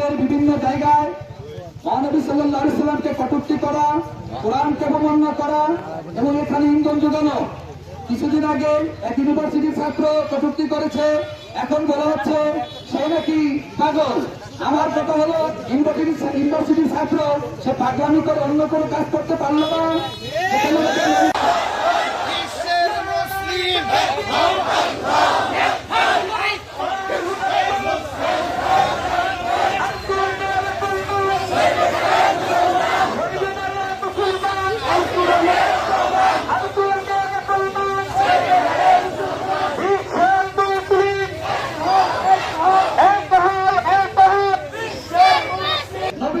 দেশের বিভিন্ন জায়গায় মহানবী সাল্লামকে কটূক্তি করা, কোরআনকে অবমাননা করা এবং এখানে ইন্ধন যোগানো। কিছুদিন আগে এক ইউনিভার্সিটির ছাত্র কটুক্তি করেছে। এখন বলা হচ্ছে সে নাকি পাগল। আমার কথা হলো, ইউনিভার্সিটি ইউনিভার্সিটির ছাত্র, সে পাগলামি করে অন্য কোনো কাজ করতে পারল না।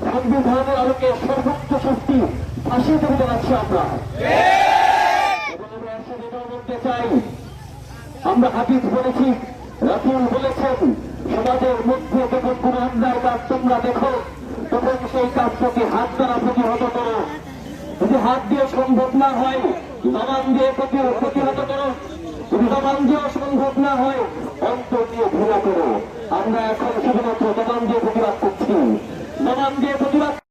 সংবিধানের আলোকে সর্বোচ্চ শাস্তি ফাঁসি দেবে জানাচ্ছি আমরা। আমরা হাফিজ বলেছি, রাসুল বলেছেন, সমাজের মধ্যে যখন কোন অন্যায় কাজ তোমরা দেখো, তখন সেই কাজটাকে হাত দ্বারা প্রতিহত করো। যদি হাত দিয়ে সম্ভব না হয়, জবান দিয়ে প্রতি- প্রতিহত করো। যদি জবান দিয়েও সম্ভব না হয়, অন্তর দিয়ে ঘৃণা করো। আমরা এখন শুধুমাত্র জবান দিয়ে